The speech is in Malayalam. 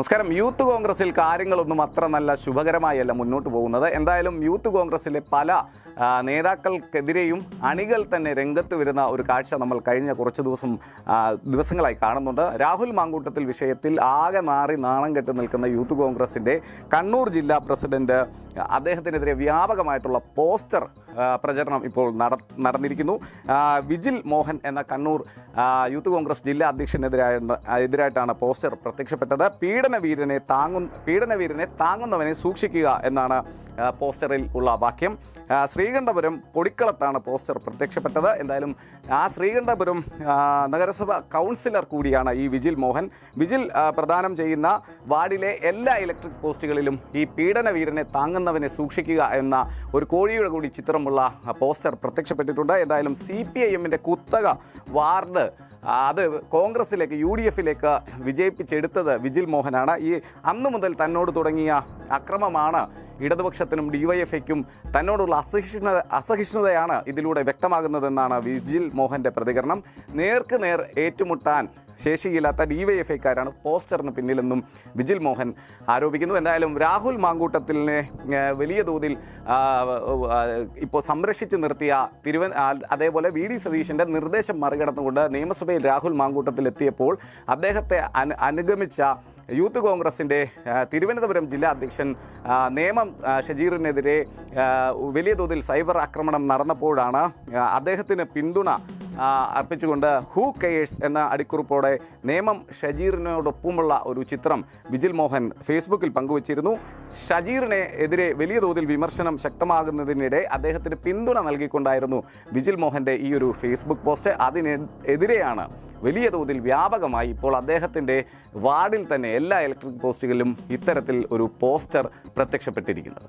നമസ്കാരം. യൂത്ത് കോൺഗ്രസിൽ കാര്യങ്ങളൊന്നും അത്ര നല്ല ശുഭകരമായല്ല മുന്നോട്ട് പോകുന്നത്. എന്തായാലും യൂത്ത് കോൺഗ്രസിലെ പല നേതാക്കൾക്കെതിരെയും അണികൾ തന്നെ രംഗത്ത് വരുന്ന ഒരു കാഴ്ച നമ്മൾ കഴിഞ്ഞ കുറച്ച് ദിവസം ദിവസങ്ങളായി കാണുന്നുണ്ട്. രാഹുൽ മാങ്കൂട്ടത്തിൽ വിഷയത്തിൽ ആകെ മാറി നാണം കെട്ട് നിൽക്കുന്ന യൂത്ത് കോൺഗ്രസിന്റെ കണ്ണൂർ ജില്ലാ പ്രസിഡന്റ് അദ്ദേഹത്തിനെതിരെ വ്യാപകമായിട്ടുള്ള പോസ്റ്റർ പ്രചരണം ഇപ്പോൾ നട നടന്നിരിക്കുന്നു. വിജിൽ മോഹൻ എന്ന കണ്ണൂർ യൂത്ത് കോൺഗ്രസ് ജില്ലാ അധ്യക്ഷനെതിരായ എതിരായിട്ടാണ് പോസ്റ്റർ പ്രത്യക്ഷപ്പെട്ടത്. പീഡനവീരനെ താങ്ങു പീഡനവീരനെ താങ്ങുന്നവനെ സൂക്ഷിക്കുക എന്നാണ് പോസ്റ്ററിൽ ഉള്ള വാക്യം. ആ, ശ്രീകണ്ഠപുരം പൊടിക്കളത്താണ് പോസ്റ്റർ പ്രത്യക്ഷപ്പെട്ടത്. എന്തായാലും ആ ശ്രീകണ്ഠപുരം നഗരസഭ കൗൺസിലർ കൂടിയാണ് ഈ വിജിൽ മോഹൻ. വിജിൽ പ്രദാനം ചെയ്യുന്ന വാർഡിലെ എല്ലാ ഇലക്ട്രിക് പോസ്റ്റുകളിലും ഈ പീഡനവീരനെ താങ്ങുന്നവനെ സൂക്ഷിക്കുക എന്ന ഒരു കോഴിയുടെ കൂടി ചിത്രമുള്ള പോസ്റ്റർ പ്രത്യക്ഷപ്പെട്ടിട്ടുണ്ട്. എന്തായാലും സി പി ഐ എമ്മിന്റെ കുത്തക വാർഡ് അത് കോൺഗ്രസിലേക്ക് യു ഡി എഫിലേക്ക് വിജയിപ്പിച്ചെടുത്തത് വിജിൽ മോഹനാണ്. ഈ അന്നു മുതൽ തന്നോട് തുടങ്ങിയ അക്രമമാണ് ഇടതുപക്ഷത്തിനും ഡിവൈഎഫ്ഐക്കും തന്നോടുള്ള അസഹിഷ്ണുത അസഹിഷ്ണുതയാണ് ഇതിലൂടെ വ്യക്തമാകുന്നതെന്നാണ് വിജിൽ മോഹന്റെ പ്രതികരണം. നേർക്ക് നേർ ഏറ്റുമുട്ടാൻ ശേഷിയില്ലാത്ത ഡിവൈഎഫ്ഐക്കാരാണ് പോസ്റ്ററിന് പിന്നിലെന്നും വിജിൽ മോഹൻ ആരോപിക്കുന്നു. എന്തായാലും രാഹുൽ മാങ്കൂട്ടത്തിലിനെ വലിയ തോതിൽ ഇപ്പോൾ സംരക്ഷിച്ച് നിർത്തിയ തിരുവൻ അതേപോലെ വി ഡി സതീശന്റെ നിർദ്ദേശം മറികടന്നുകൊണ്ട് നിയമസഭയിൽ രാഹുൽ മാങ്കൂട്ടത്തിൽ എത്തിയപ്പോൾ അദ്ദേഹത്തെ അനു അനുഗമിച്ച യൂത്ത് കോൺഗ്രസിന്റെ തിരുവനന്തപുരം ജില്ലാ അധ്യക്ഷൻ നേമം ഷജീറിനെതിരെ വലിയ തോതിൽ സൈബർ ആക്രമണം നടന്നപ്പോഴാണ് അദ്ദേഹത്തിന് പിന്തുണ അർപ്പിച്ചുകൊണ്ട് ഹൂ കെയേഴ്സ് എന്ന അടിക്കുറിപ്പോടെ നേമം ഷജീറിനോടൊപ്പമുള്ള ഒരു ചിത്രം വിജിൽ മോഹൻ ഫേസ്ബുക്കിൽ പങ്കുവച്ചിരുന്നു. ഷജീറിനെ എതിരെ വലിയ തോതിൽ വിമർശനം ശക്തമാകുന്നതിനിടെ അദ്ദേഹത്തിന് പിന്തുണ നൽകിക്കൊണ്ടായിരുന്നു വിജിൽ മോഹന്റെ ഈ ഒരു ഫേസ്ബുക്ക് പോസ്റ്റ്. അതിനെതിരെയാണ് വലിയ തോതിൽ വ്യാപകമായി ഇപ്പോൾ അദ്ദേഹത്തിന്റെ വാർഡിൽ തന്നെ എല്ലാ ഇലക്ട്രിക് പോസ്റ്റുകളിലും ഇത്തരത്തിൽ ഒരു പോസ്റ്റർ പ്രത്യക്ഷപ്പെട്ടിരിക്കുന്നത്.